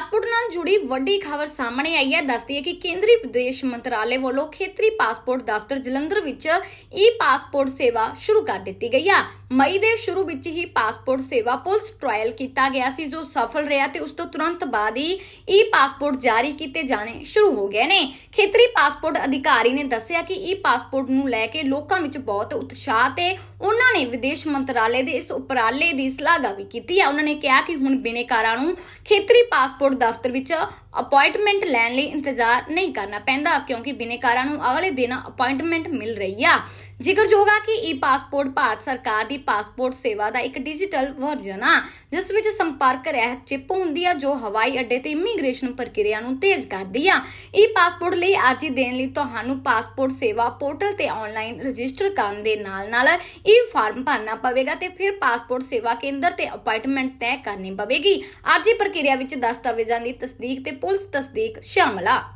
Passport ਨਾਲ ਜੁੜੀ ਵੱਡੀ ਖਬਰ ਸਾਹਮਣੇ ਆਈ ਹੈ। ਦੱਸਦੀ ਹੈ ਕਿ ਕੇਂਦਰੀ ਵਿਦੇਸ਼ ਮੰਤਰਾਲੇ ਵੱਲੋਂ ਖੇਤਰੀ ਪਾਸਪੋਰਟ ਦਫ਼ਤਰ ਜਲੰਧਰ ਵਿੱਚ ਈ ਪਾਸਪੋਰਟ ਸੇਵਾ ਸ਼ੁਰੂ ਕਰ ਦਿੱਤੀ ਗਈ ਆ। ਮਈ ਦੇ ਸ਼ੁਰੂ ਵਿੱਚ ਹੀ ਪਾਸਪੋਰਟ ਸੇਵਾ ਪੁਲਿਸ ਟ੍ਰਾਇਲ ਕੀਤਾ ਗਿਆ ਸੀ, ਜੋ ਸਫਲ ਰਿਹਾ ਤੇ ਉਸ ਤੋਂ ਤੁਰੰਤ ਬਾਅਦ ਹੀ ਈ ਪਾਸਪੋਰਟ ਜਾਰੀ ਕੀਤੇ ਜਾਣੇ ਸ਼ੁਰੂ ਹੋ ਗਏ ਨੇ। ਖੇਤਰੀ ਪਾਸਪੋਰਟ ਅਧਿਕਾਰੀ ਨੇ ਦੱਸਿਆ ਕਿ ਈ ਪਾਸਪੋਰਟ ਨੂੰ ਲੈ ਕੇ ਲੋਕਾਂ ਵਿੱਚ ਬਹੁਤ ਉਤਸ਼ਾਹ ਤੇ ਉਹਨਾਂ ਨੇ ਵਿਦੇਸ਼ ਮੰਤਰਾਲੇ ਦੇ ਇਸ ਉਪਰਾਲੇ ਦੀ ਸ਼ਲਾਘਾ ਵੀ ਕੀਤੀ ਹੈ ਉਹਨਾਂ ਨੇ ਕਿਹਾ ਕਿ ਹੁਣ ਬਿਨੇਕਾਰਾਂ ਨੂੰ ਖੇਤਰੀ ਪਾਸਪੋਰਟ ਦਫ਼ਤਰ ਵਿੱਚ ਅਪਾਇੰਟਮੈਂਟ ਲੈਣ ਲਈ ਇੰਤਜ਼ਾਰ ਨਹੀਂ ਕਰਨਾ ਪੈਂਦਾ ਕਿਉਂਕਿ ਬਿਨੇਕਾਰਾਂ ਨੂੰ ਅਗਲੇ ਦਿਨ ਅਪਾਇੰਟਮੈਂਟ ਮਿਲ ਰਹੀ ਆ। ਜ਼ਿਕਰਯੋਗ ਆ ਕਿ ਈ ਪਾਸਪੋਰਟ ਭਾਰਤ ਸਰਕਾਰ ਦੀ ਪਾਸਪੋਰਟ ਸੇਵਾ ਦਾ ਇੱਕ ਡਿਜੀਟਲ ਵਰਜਨ ਆ, ਜਿਸ ਵਿੱਚ ਸੰਪਰਕ ਰਹਿਤ ਚਿਪ ਹੁੰਦੀ ਆ ਜੋ ਹਵਾਈ ਅੱਡੇ ਤੇ ਇਮੀਗ੍ਰੇਸ਼ਨ ਪ੍ਰਕਿਰਿਆ ਨੂੰ ਤੇਜ਼ ਕਰਦੀ ਆ। ਈ ਪਾਸਪੋਰਟ ਲਈ ਅਰਜ਼ੀ ਦੇਣ ਲਈ ਤੁਹਾਨੂੰ ਪਾਸਪੋਰਟ ਸੇਵਾ ਪੋਰਟਲ ਤੇ ਆਨਲਾਈਨ ਰਜਿਸਟਰ ਕਰਨ ਦੇ ਨਾਲ-ਨਾਲ ਈ ਫਾਰਮ ਭਰਨਾ ਪਵੇਗਾ ਤੇ ਫਿਰ ਪਾਸਪੋਰਟ ਸੇਵਾ ਕੇਂਦਰ ਤੇ ਅਪਾਇੰਟਮੈਂਟ ਤੈਅ ਕਰਨੀ ਪਵੇਗੀ। ਅਰਜ਼ੀ ਪ੍ਰਕਿਰਿਆ ਵਿੱਚ ਦਸਤਾਵੇਜ਼ਾਂ ਦੀ ਤਸਦੀਕ ਤੇ ਪੁਲਿਸ ਤਸਦੀਕ ਸ਼ਾਮਲ ਆ।